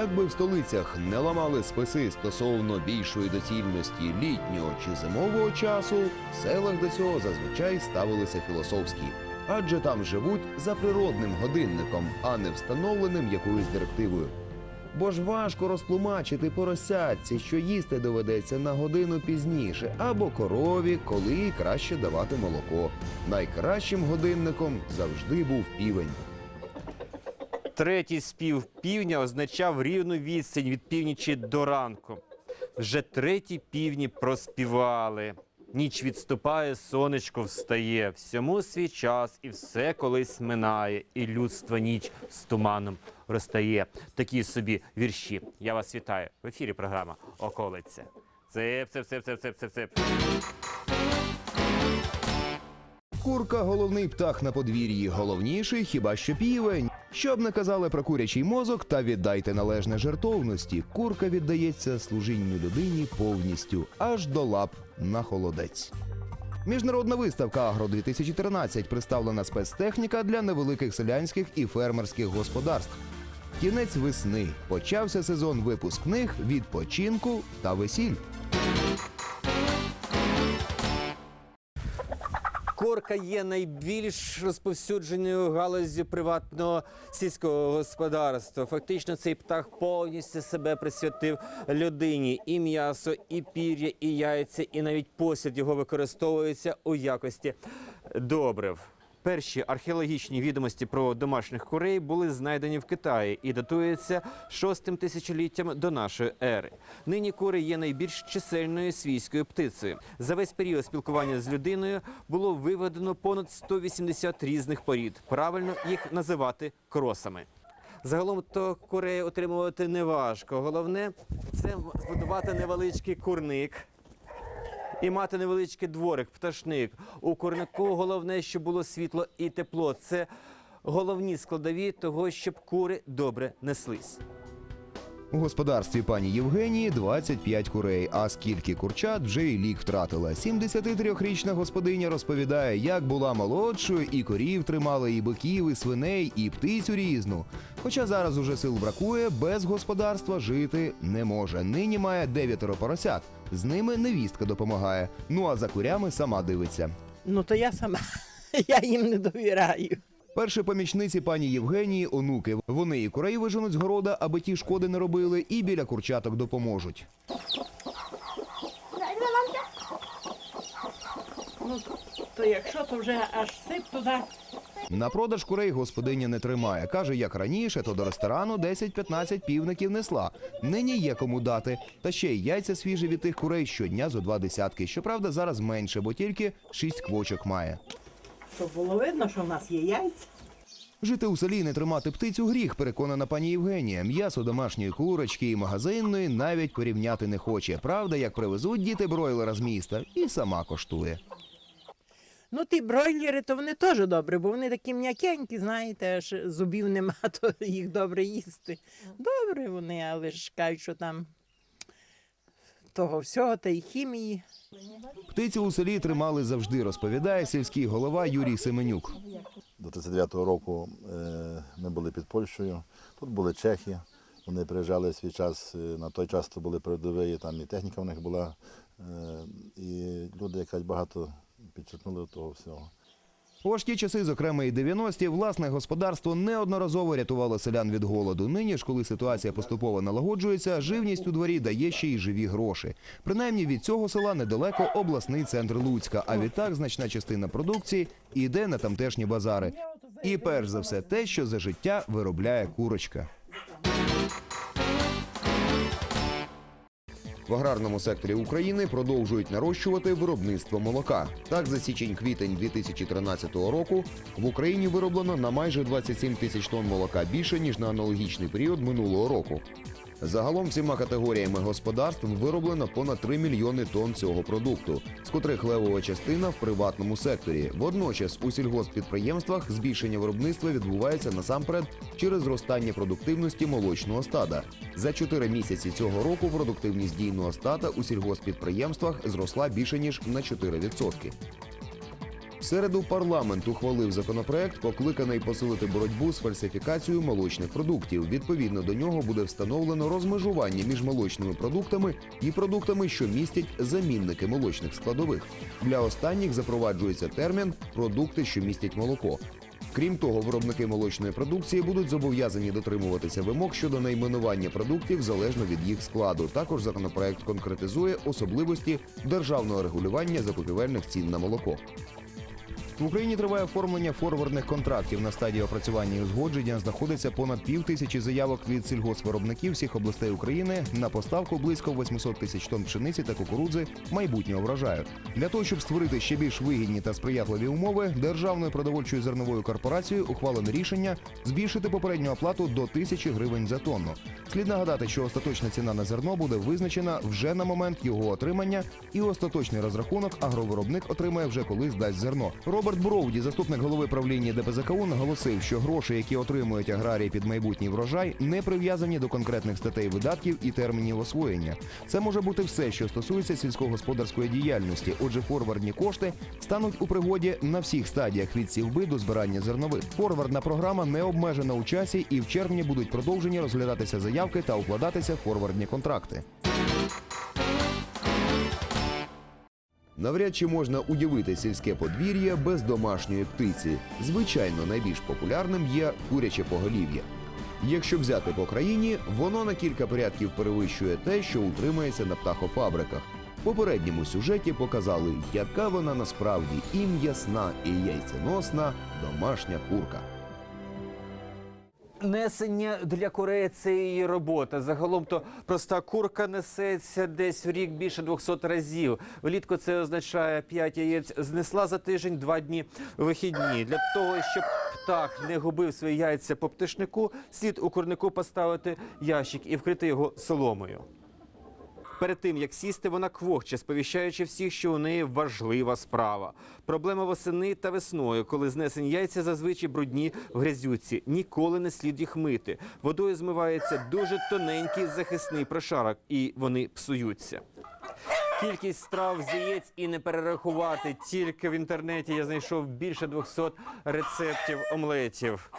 Як би в столицях не ламали списи стосовно більшої доцільності літнього чи зимового часу, в селах до цього зазвичай ставилися філософські. Адже там живуть за природним годинником, а не встановленим якоюсь директивою. Бо ж важко розтлумачити поросятці, що їсти доведеться на годину пізніше, або корові, коли краще давати молоко. Найкращим годинником завжди був півень. Третій спів півня означав рівну відстань від північі до ранку. Вже треті півні проспівали. Ніч відступає, сонечко встає. Всьому свій час і все колись минає, і людство ніч з туманом розтає. Такі собі вірші. Я вас вітаю. В ефірі програма Околиця. Цеп, цеп, цеп, цеп, цеп, цеп, цеп. Курка головний птах на подвір'ї, головніший хіба що півень. Щоб не казали про курячий мозок, та віддайте належне жертовності. Курка віддається служінню людині повністю, аж до лап на холодець. Міжнародна виставка Агро 2013 представлена спецтехніка для невеликих селянських і фермерських господарств. Кінець весни почався сезон випускних, відпочинку та весіль. Корка є найбільш розповсюдженою галузі приватного сільського господарства. Фактично, цей птах повністю себе присвятив людині. І м'ясо, і пір'я, і яйця, і навіть посід його використовується у якості добрив. Перші археологічні відомості про домашніх курей були знайдені в Китаї і датуються шостим тисячоліттям до нашої ери. Нині кури є найбільш чисельною свійською птицею. За весь період спілкування з людиною було виведено понад 180 різних порід. Правильно їх називати кросами. Загалом то курей отримувати неважко. Головне це збудувати невеличкий курник і мати невеличкий дворик, пташник. У курнику головне, щоб було світло і тепло. Це головні складові того, щоб кури добре неслись. У господарстві пані Євгенії 25 курей, а скільки курчат вже й лік втратила. 73-річна господиня розповідає, як була молодшою, і корів тримала, і биків, і свиней, і птицю різну. Хоча зараз уже сил бракує, без господарства жити не може. Нині має дев'ятеро поросят. З ними невістка допомагає. Ну а за курями сама дивиться. Ну то я сама. Я їм не довіряю. Перші помічниці пані Євгенії онуки. Вони і курей виженуть з города, аби ті шкоди не робили, і біля курчаток допоможуть. Ну то якщо то вже аж сип туди. На продаж курей господиня не тримає. Каже, як раніше, то до ресторану 10-15 півників несла. Нині є кому дати. Та ще й яйця свіжі від тих курей щодня зо два десятки. Щоправда, зараз менше, бо тільки шість квочок має. Щоб було видно, що в нас є яйця. Жити у селі і не тримати птицю гріх, переконана пані Євгенія. М'ясо домашньої курочки і магазинної навіть порівняти не хоче. Правда, як привезуть діти бройлера з міста, і сама коштує. Ну ті бройлери, то вони теж добре, бо вони такі м'якенькі, знаєте, аж зубів нема, то їх добре їсти. Добре вони, але ж кажуть, що там того всього, та й хімії. Птицю у селі тримали завжди, розповідає сільський голова Юрій Семенюк. До 39-го року е, ми були під Польщею. Тут були чехи. Вони приїжджали в свій час. е, На той час то були передові, там і техніка в них була. е, І люди, якось багато підчеркнули того всього. Важкі часи, зокрема і 90-ті, власне господарство неодноразово рятувало селян від голоду. Нині ж, коли ситуація поступово налагоджується, живність у дворі дає ще й живі гроші. Принаймні від цього села недалеко обласний центр Луцька, а відтак значна частина продукції йде на тамтешні базари. І перш за все те, що за життя виробляє курочка. В аграрному секторі України продовжують нарощувати виробництво молока. Так, за січень-квітень 2013 року в Україні вироблено на майже 27 тисяч тонн молока більше ніж на аналогічний період минулого року. Загалом всіма категоріями господарств вироблено понад 3 мільйони тонн цього продукту, з котрих левова частина в приватному секторі. Водночас у сільгосппідприємствах збільшення виробництва відбувається насамперед через зростання продуктивності молочного стада. За 4 місяці цього року продуктивність дійного стада у сільгосппідприємствах зросла більше ніж на 4%. В середу парламент ухвалив законопроект, покликаний посилити боротьбу з фальсифікацією молочних продуктів. Відповідно до нього буде встановлено розмежування між молочними продуктами і продуктами, що містять замінники молочних складових. Для останніх запроваджується термін продукти, що містять молоко. Крім того, виробники молочної продукції будуть зобов'язані дотримуватися вимог щодо найменування продуктів залежно від їх складу. Також законопроект конкретизує особливості державного регулювання закупівельних цін на молоко. В Україні триває оформлення форвардних контрактів. На стадії опрацювання і узгодження знаходиться понад пів тисячі заявок від сільгоспвиробників всіх областей України на поставку близько 800 тисяч тонн пшениці та кукурудзи майбутнього врожаю. Для того, щоб створити ще більш вигідні та сприятливі умови, Державною продовольчою зерновою корпорацією ухвалене рішення збільшити попередню оплату до тисячі гривень за тонну. Слід нагадати, що остаточна ціна на зерно буде визначена вже на момент його отримання, і остаточний розрахунок агровиробник отримає вже коли здасть зерно. Роберт Броуді, заступник голови правління ДПЗКУ, наголосив, що гроші, які отримують аграрії під майбутній врожай, не прив'язані до конкретних статей видатків і термінів освоєння. Це може бути все, що стосується сільськогосподарської діяльності. Отже, форвардні кошти стануть у пригоді на всіх стадіях від сівби до збирання зернових. Форвардна програма не обмежена у часі, і в червні будуть продовжені розглядатися заявки та укладатися форвардні контракти. Навряд чи можна уявити сільське подвір'я без домашньої птиці. Звичайно, найбільш популярним є куряче поголів'я. Якщо взяти по країні, воно на кілька порядків перевищує те, що утримується на птахофабриках. В попередньому сюжеті показали, яка вона насправді і м'ясна, і яйценосна домашня курка. Несення для куреї цієї роботи. Загалом то проста курка несеться десь в рік більше 200 разів. Влітку це означає 5 яєць знесла за тиждень, 2 дні вихідні. Для того, щоб птах не губив свої яйця по птишнику, слід у курнику поставити ящик і вкрити його соломою. Перед тим як сісти, вона квохче, сповіщаючи всіх, що у неї важлива справа. Проблема восени та весною, коли знесені яйця зазвичай брудні в грязюці. Ніколи не слід їх мити. Водою змивається дуже тоненький захисний прошарок, і вони псуються. Кількість страв з яєць і не перерахувати. Тільки в інтернеті я знайшов більше 200 рецептів омлетів.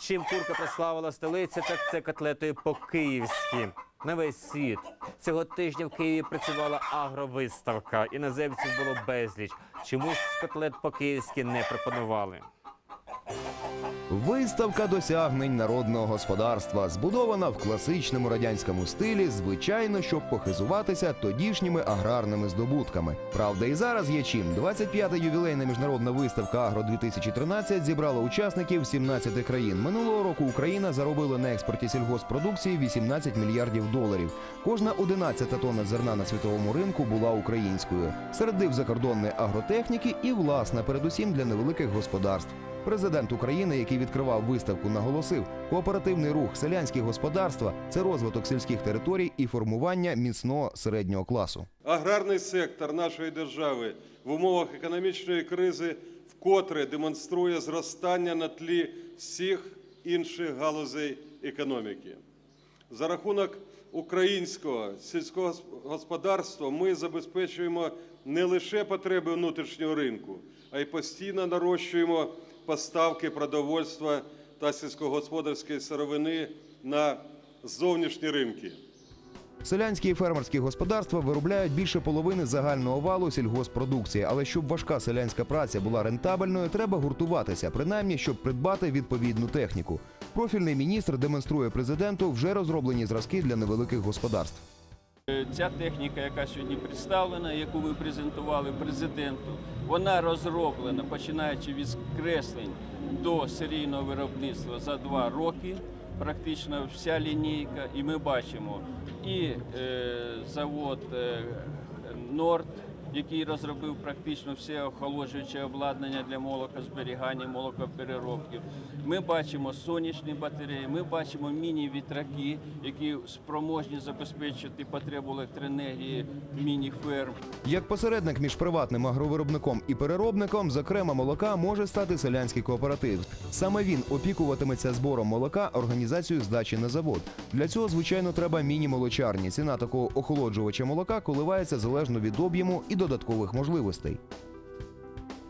Чим курка прославила столиця, так це котлети по-київськи. На весь світ. Цього тижня в Києві працювала агровиставка. Іноземців було безліч. Чомусь котлет по-київськи не пропонували. Виставка досягнень народного господарства збудована в класичному радянському стилі, звичайно, щоб похизуватися тодішніми аграрними здобутками. Правда, і зараз є чим. 25-та ювілейна міжнародна виставка Агро 2013 зібрала учасників 17 країн. Минулого року Україна заробила на експорті сільгоспродукції 18 мільярдів доларів. Кожна 11 тонна зерна на світовому ринку була українською. Серед див закордонної агротехніки і власна, передусім для невеликих господарств. Президент України, який відкривав виставку, наголосив, кооперативний рух, селянські господарства це розвиток сільських територій і формування міцного середнього класу. Аграрний сектор нашої держави в умовах економічної кризи вкотре демонструє зростання на тлі всіх інших галузей економіки. За рахунок українського сільського господарства ми забезпечуємо не лише потреби внутрішнього ринку, а й постійно нарощуємо поставки продовольства та сільськогосподарської сировини на зовнішні ринки. Селянські і фермерські господарства виробляють більше половини загального валу сільгоспродукції. Але щоб важка селянська праця була рентабельною, треба гуртуватися, принаймні, щоб придбати відповідну техніку. Профільний міністр демонструє президенту вже розроблені зразки для невеликих господарств. Ця техніка, яка сьогодні представлена, яку ви презентували президенту, вона розроблена починаючи від креслень до серійного виробництва за два роки. Практично вся лінійка, і ми бачимо і е, завод е, Норд, який розробив практично все охолоджуюче обладнання для молокозберігання, молокопереробки. Ми бачимо сонячні батареї, ми бачимо міні-вітраки, які спроможні забезпечити потребу електроенергії міні-ферм. Як посередник між приватним агровиробником і переробником, зокрема молока, може стати селянський кооператив. Саме він опікуватиметься збором молока, організацією здачі на завод. Для цього, звичайно, треба міні-молочарні. Ціна такого охолоджувача молока коливається залежно від об'єму і додаткових можливостей.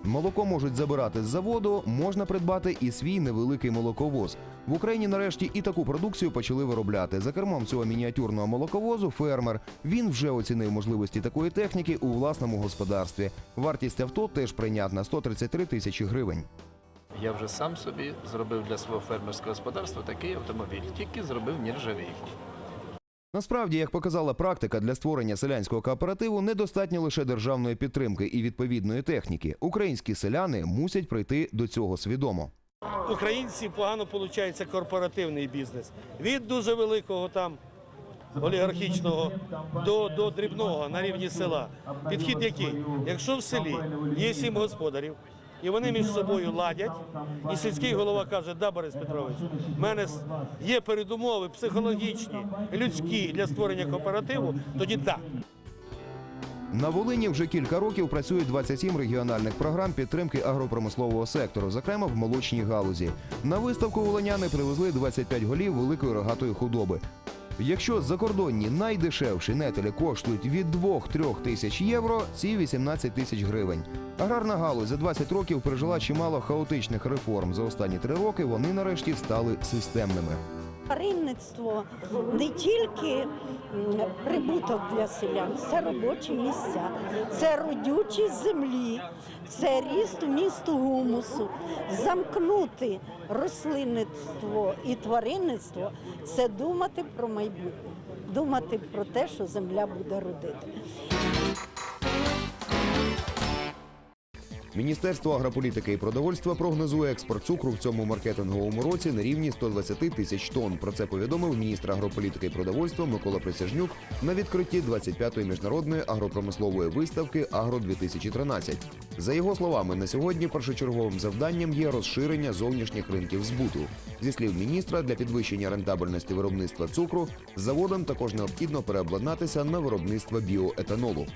Молоко можуть забирати з заводу, можна придбати і свій невеликий молоковоз. В Україні нарешті і таку продукцію почали виробляти. За кермом цього мініатюрного молоковозу фермер. Він вже оцінив можливості такої техніки у власному господарстві. Вартість авто теж прийнятна 133 тисячі гривень. Я вже сам собі зробив для свого фермерського господарства такий автомобіль, тільки зробив нержавійку. Насправді, як показала практика, для створення селянського кооперативу недостатньо лише державної підтримки і відповідної техніки. Українські селяни мусять прийти до цього свідомо. українці погано виходить корпоративний бізнес. Від дуже великого там олігархічного до, до дрібного на рівні села. Підхід який? Якщо в селі є сім господарів, і вони між собою ладять, і сільський голова каже, да, Борис Петрович, в мене є передумови психологічні, людські для створення кооперативу, тоді так. На Волині вже кілька років працює 27 регіональних програм підтримки агропромислового сектору, зокрема в молочній галузі. На виставку волиняни привезли 25 голів великої рогатої худоби. Якщо закордонні найдешевші нетелі коштують від 2-3 тисяч євро, ці 18 тисяч гривень. Аграрна галузь за 20 років пережила чимало хаотичних реформ. За останні три роки вони нарешті стали системними. Тваринництво не тільки прибуток для селян, це робочі місця, це родючість землі, це ріст вмісту гумусу. Замкнути рослинництво і тваринництво це думати про майбутнє, думати про те, що земля буде родити. Міністерство агрополітики і продовольства прогнозує експорт цукру в цьому маркетинговому році на рівні 120 тисяч тонн. Про це повідомив міністр агрополітики і продовольства Микола Присяжнюк на відкритті 25-ї міжнародної агропромислової виставки Агро 2013 За його словами, на сьогодні першочерговим завданням є розширення зовнішніх ринків збуту. Зі слів міністра, для підвищення рентабельності виробництва цукру заводам також необхідно переобладнатися на виробництво біоетанолу.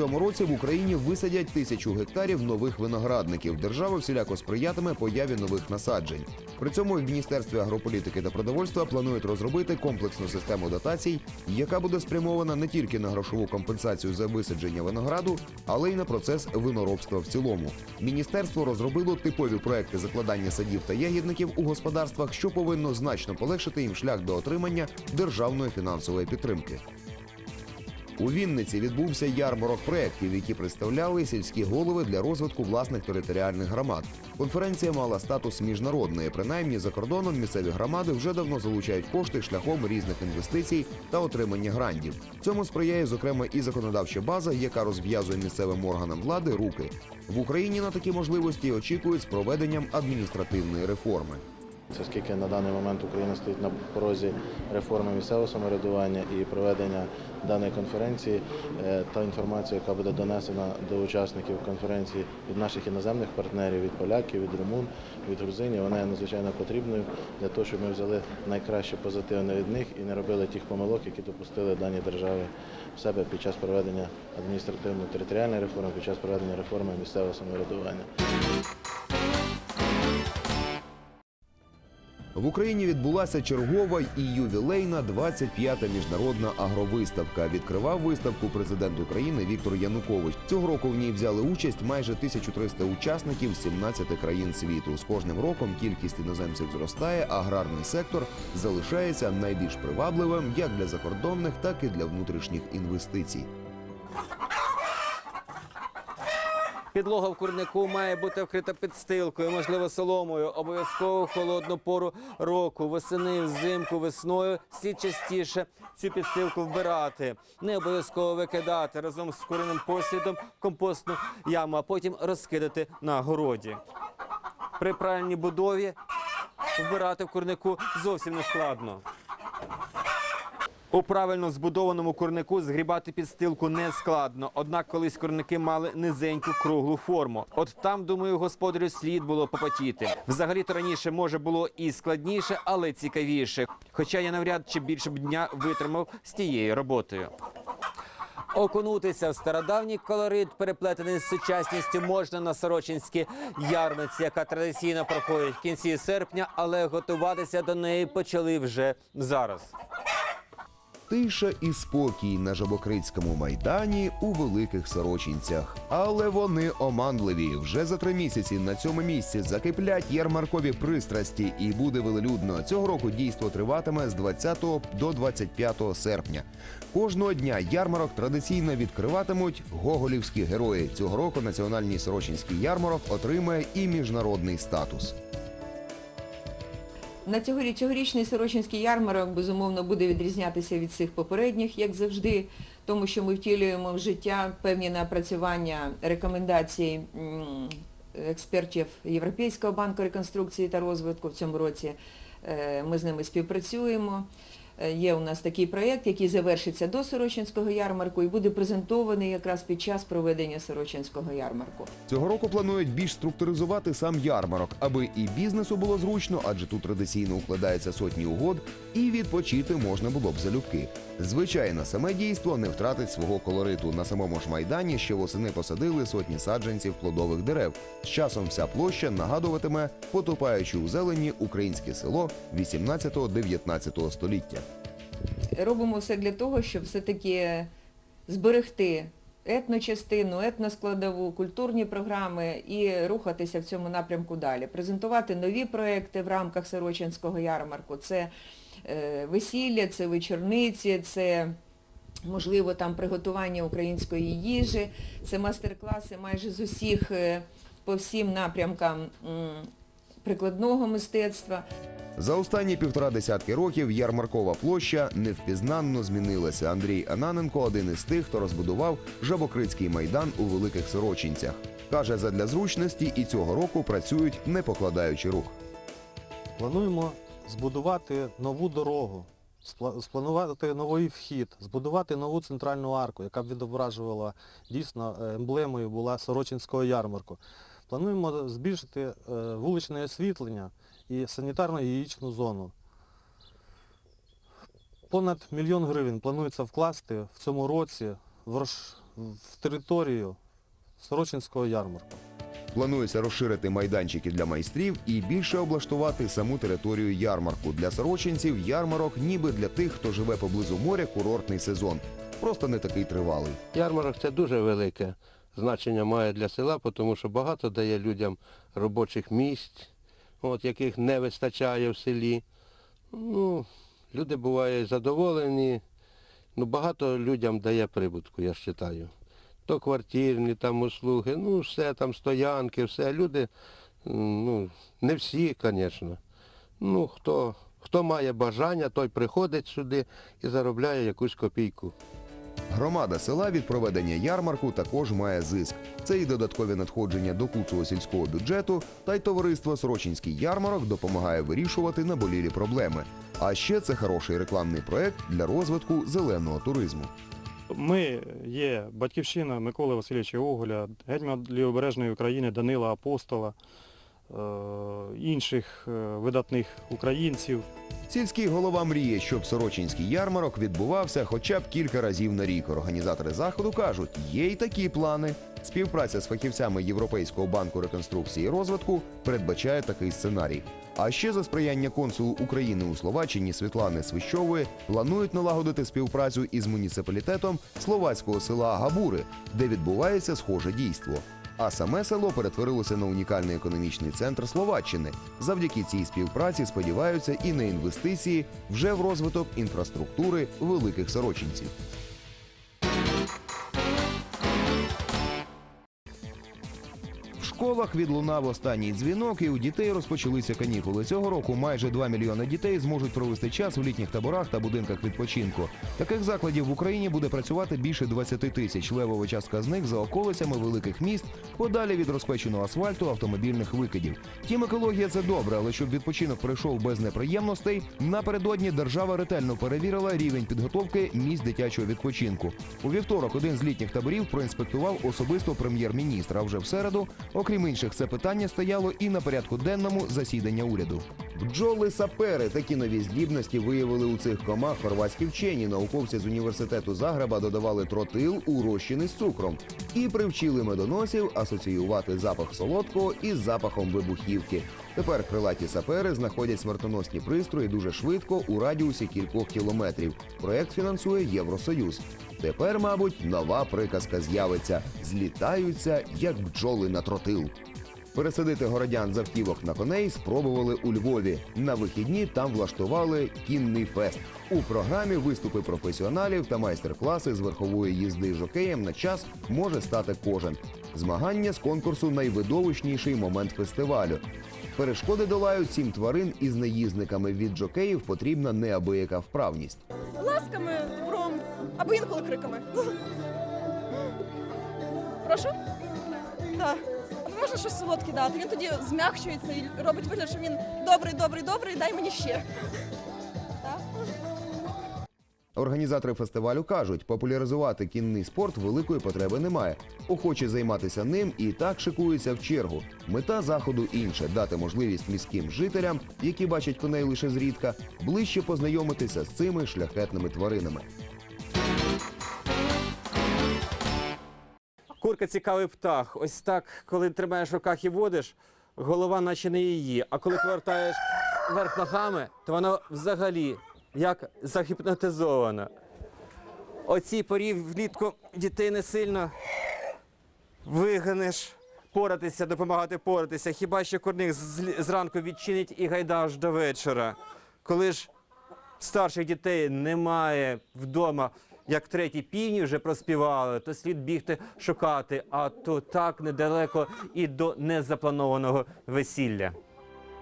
Цьому році в Україні висадять тисячу гектарів нових виноградників. Держава всіляко сприятиме появі нових насаджень. При цьому в Міністерстві агрополітики та продовольства планують розробити комплексну систему дотацій, яка буде спрямована не тільки на грошову компенсацію за висадження винограду, але й на процес виноробства в цілому. Міністерство розробило типові проекти закладання садів та ягідників у господарствах, що повинно значно полегшити їм шлях до отримання державної фінансової підтримки. У Вінниці відбувся ярмарок проєктів, які представляли сільські голови для розвитку власних територіальних громад. Конференція мала статус міжнародної. Принаймні за кордоном місцеві громади вже давно залучають кошти шляхом різних інвестицій та отримання грантів. Цьому сприяє зокрема і законодавча база, яка розв'язує місцевим органам влади руки. В Україні на такі можливості очікують з проведенням адміністративної реформи. Оскільки на даний момент Україна стоїть на порозі реформи місцевого самоврядування і проведення даної конференції, е, та інформація, яка буде донесена до учасників конференції від наших іноземних партнерів, від поляків, від румун, від грузинів, вона є надзвичайно потрібною для того, щоб ми взяли найкраще позитивне від них і не робили тих помилок, які допустили дані держави в себе під час проведення адміністративно-територіальної реформи, під час проведення реформи місцевого самоврядування. В Україні відбулася чергова і ювілейна 25-та міжнародна агровиставка. Відкривав виставку президент України Віктор Янукович. Цього року в ній взяли участь майже 1300 учасників з 17 країн світу. З кожним роком кількість іноземців зростає, аграрний сектор залишається найбільш привабливим як для закордонних, так і для внутрішніх інвестицій. Підлога в курнику має бути вкрита підстилкою, можливо, соломою. Обов'язково в холодну пору року, восени, взимку, весною слід частіше цю підстилку вбирати. Не обов'язково викидати разом з куреним послідом компостну яму, а потім розкидати на городі. При правильній будові вбирати в курнику зовсім не складно. У правильно збудованому курнику згрібати підстилку не складно. Однак колись курники мали низеньку круглу форму. От там, думаю, господарю слід було попотіти. Взагалі-то раніше може було і складніше, але цікавіше. Хоча я навряд чи більше б дня витримав з тією роботою. Окунутися в стародавній колорит, переплетений з сучасністю, можна на Сорочинській ярмарці, яка традиційно проходить в кінці серпня, але готуватися до неї почали вже зараз. Тиша і спокій на Жабокрицькому майдані у великих сорочинцях. Але вони оманливі. Вже за три місяці на цьому місці закиплять ярмаркові пристрасті і буде велелюдно. Цього року дійство триватиме з 20 до 25 серпня. Кожного дня ярмарок традиційно відкриватимуть гоголівські герої. Цього року національний сорочинський ярмарок отримає і міжнародний статус. На цьогорічний Сорочинський ярмарок, безумовно, буде відрізнятися від всіх попередніх, як завжди, тому що ми втілюємо в життя певні напрацювання рекомендацій експертів Європейського банку реконструкції та розвитку в цьому році. Е, Ми з ними співпрацюємо. Е, Є у нас такий проєкт, який завершиться до Сорочинського ярмарку і буде презентований якраз під час проведення Сорочинського ярмарку. Цього року планують більш структуризувати сам ярмарок, аби і бізнесу було зручно, адже тут традиційно укладаються сотні угод, і відпочити можна було б залюбки. Звичайно, саме дійство не втратить свого колориту. На самому ж майдані ще восени посадили сотні саджанців плодових дерев. З часом вся площа нагадуватиме потопаючи у зелені українське село 18-19 століття. Робимо все для того, щоб все-таки зберегти етночастину, етноскладову, культурні програми і рухатися в цьому напрямку далі. Презентувати нові проекти в рамках Сорочинського ярмарку. Це е, весілля, це вечорниці, це можливо там приготування української їжі, це мастер-класи майже з усіх е, по всім напрямкам прикладного мистецтва. За останні півтора десятки років ярмаркова площа невпізнанно змінилася. Андрій Ананенко один із тих, хто розбудував Жабокрицький майдан у Великих Сорочинцях. Каже, задля зручності і цього року працюють, не покладаючи рук. Плануємо збудувати нову дорогу, спла- спланувати новий вхід, збудувати нову центральну арку, яка б відображувала дійсно е, емблемою була Сорочинського ярмарку. Плануємо збільшити е, вуличне освітлення і санітарно-гігієнічну зону. Понад мільйон гривень планується вкласти в цьому році в, рош- в територію Сорочинського ярмарку. Планується розширити майданчики для майстрів і більше облаштувати саму територію ярмарку. Для сорочинців ярмарок ніби для тих, хто живе поблизу моря, курортний сезон. Просто не такий тривалий. Ярмарок це дуже велике значення має для села, тому що багато дає людям робочих місць, от, яких не вистачає в селі. Ну, люди бувають задоволені, ну, багато людям дає прибутку, я вважаю. То квартирні там услуги, ну все там стоянки, все. Люди, ну, не всі, звісно. Ну, хто, хто має бажання, той приходить сюди і заробляє якусь копійку. Громада села від проведення ярмарку також має зиск. Це і додаткові надходження до куцого сільського бюджету, та й товариство Сорочинський ярмарок допомагає вирішувати наболілі проблеми. А ще це хороший рекламний проект для розвитку зеленого туризму. Ми є батьківщина Миколи Васильовича Оголя, гетьман Лівобережної України Данила Апостола, інших е, видатних українців. Сільський голова мріє, щоб Сорочинський ярмарок відбувався хоча б кілька разів на рік. Організатори заходу кажуть, є й такі плани. Співпраця з фахівцями Європейського банку реконструкції і розвитку передбачає такий сценарій. А ще за сприяння консулу України у Словаччині Світлани Свищової планують налагодити співпрацю із муніципалітетом словацького села Габури, де відбувається схоже дійство. А саме село перетворилося на унікальний економічний центр Словаччини. Завдяки цій співпраці сподіваються і на інвестиції вже в розвиток інфраструктури великих сорочинців. Школах відлунав останній дзвінок, і у дітей розпочалися канікули. Цього року майже 2 мільйони дітей зможуть провести час у літніх таборах та будинках відпочинку. Таких закладів в Україні буде працювати більше 20 тисяч. Левова частка з них за околицями великих міст, подалі від розпеченого асфальту автомобільних викидів. Тім екологія це добре, але щоб відпочинок пройшов без неприємностей, напередодні держава ретельно перевірила рівень підготовки місць дитячого відпочинку. У вівторок один з літніх таборів проінспектував особисто прем'єр-міністр. А вже в середу, окрім інших, це питання стояло і на порядку денному засідання уряду. Бджоли-сапери такі нові здібності виявили у цих комах хорватські вчені. Науковці з університету Загреба додавали тротил у розчини з цукром і привчили медоносів асоціювати запах солодкого із запахом вибухівки. Тепер крилаті сапери знаходять смертоносні пристрої дуже швидко у радіусі кількох кілометрів. Проект фінансує Євросоюз. Тепер, мабуть, нова приказка з'явиться: злітаються як бджоли на тротил. Пересадити городян з автівок на коней спробували у Львові. На вихідні там влаштували кінний фест. У програмі виступи професіоналів та майстер-класи з верхової їзди жокеєм на час може стати кожен. Змагання з конкурсу найвидовищніший момент фестивалю. Перешкоди долають сім тварин із наїзниками. Від жокеїв потрібна неабияка вправність. ласками, або інколи криками. Прошу? Так. Або можна щось солодке дати. Він тоді змягчується і робить вигляд, що він добрий, добрий, добрий, дай мені ще. Організатори фестивалю кажуть, популяризувати кінний спорт великої потреби немає. Охочі займатися ним і так шикуються в чергу. Мета заходу інша дати можливість міським жителям, які бачать коней лише зрідка, ближче познайомитися з цими шляхетними тваринами. Курка цікавий птах. Ось так, коли тримаєш в руках і водиш, голова наче не її. А коли повертаєш вверх ногами, то вона взагалі як загіпнотизована. Оцій порі влітку дітей не сильно виганеш поратися, допомагати поратися. Хіба що курник зранку відчинить і гайда аж до вечора. Коли ж старших дітей немає вдома, як треті півні вже проспівали, то слід бігти шукати, а то так недалеко і до незапланованого весілля.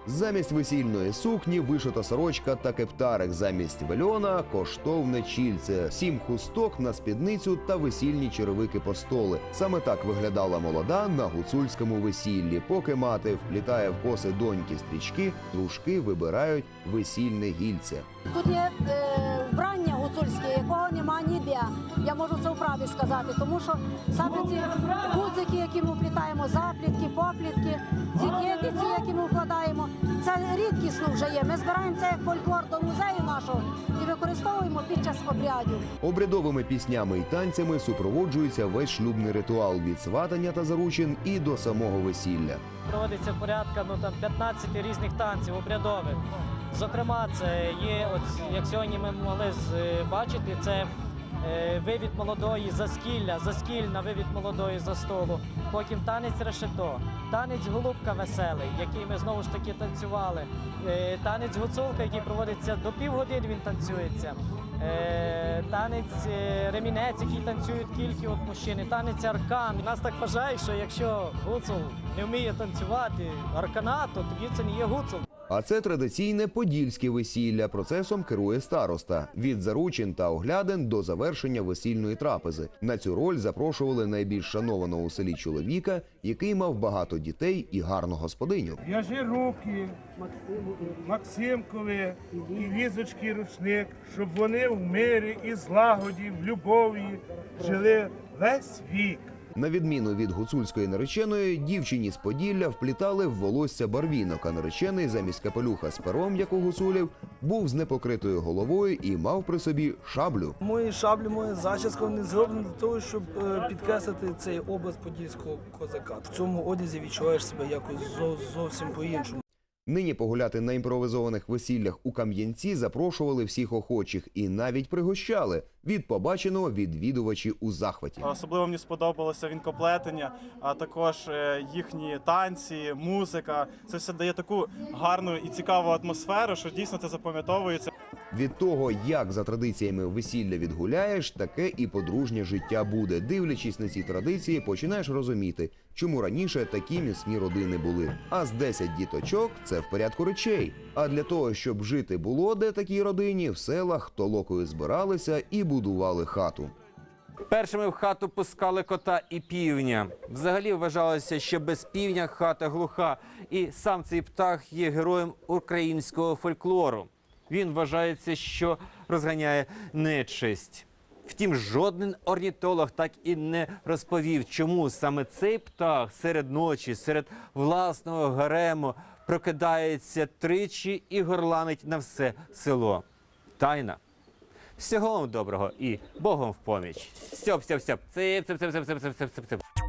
Замість весільної сукні вишита сорочка та кептарик. Замість вельона коштовне чільце, сім хусток на спідницю та весільні черевики по столи. Саме так виглядала молода на гуцульському весіллі. Поки мати вплітає в коси доньки стрічки, дружки вибирають весільне гільце. Тут є е, вбрання гуцульське, якого нема ніде. Я можу це вправі сказати, тому що саме ці гудзики, які ми вплітаємо, заплітки, поплітки, ці, які ми вкладаємо, це рідкісно вже є. Ми збираємо це як фольклор до музею нашого і використовуємо під час обрядів. Обрядовими піснями і танцями супроводжується весь шлюбний ритуал від сватання та заручин і до самого весілля. Проводиться порядка ну, там, 15 різних танців обрядових. Зокрема, це є, от, як сьогодні ми могли е, бачити, це е, вивід молодої за скілля, заскільна вивід молодої за столу. Потім танець решето, танець голубка веселий, який ми знову ж таки танцювали. Е, танець гуцулка, який проводиться до півгодини, він танцюється. Танець ремінець, який танцюють тільки от мужчини, танець аркан. Нас так вважають, що якщо гуцул не вміє танцювати аркана, то тоді це не є гуцул. А це традиційне подільське весілля. Процесом керує староста від заручин та оглядин до завершення весільної трапези. На цю роль запрошували найбільш шанованого у селі чоловіка, який мав багато дітей і гарну господиню. В'яжи руки Максимкові і візочки рушник, щоб вони в мирі і злагоді, в любові жили весь вік. На відміну від гуцульської нареченої, дівчині з Поділля вплітали в волосся барвінок, а наречений замість капелюха з пером, як у гуцулів, був з непокритою головою і мав при собі шаблю. Мої шаблі, моя зачіска вони зроблені для того, щоб е, підкреслити цей образ подільського козака. В цьому одязі відчуваєш себе якось зо- зовсім по-іншому. Нині погуляти на імпровизованих весіллях у Кам'янці запрошували всіх охочих і навіть пригощали від побаченого відвідувачі у захваті. Особливо мені сподобалося вінкоплетення, а також е, їхні танці, музика. Це все дає таку гарну і цікаву атмосферу, що дійсно це запам'ятовується. Від того, як за традиціями весілля відгуляєш, таке і подружнє життя буде. Дивлячись на ці традиції, починаєш розуміти, чому раніше такі міцні родини були. А з 10 діточок це в порядку речей. А для того, щоб жити було де такій родині, в селах толокою збиралися і будували хату. Першими в хату пускали кота і півня. Взагалі вважалося, що без півня хата глуха. І сам цей птах є героєм українського фольклору. Він вважається, що розганяє нечисть. Втім, жоден орнітолог так і не розповів, чому саме цей птах серед ночі, серед власного гарему прокидається тричі і горланить на все село. Тайна. Всього вам доброго і Богом в поміч. Стьоп, стьоп, стьоп. Цип, цип, цип, цип, цип, цип, цип, цip.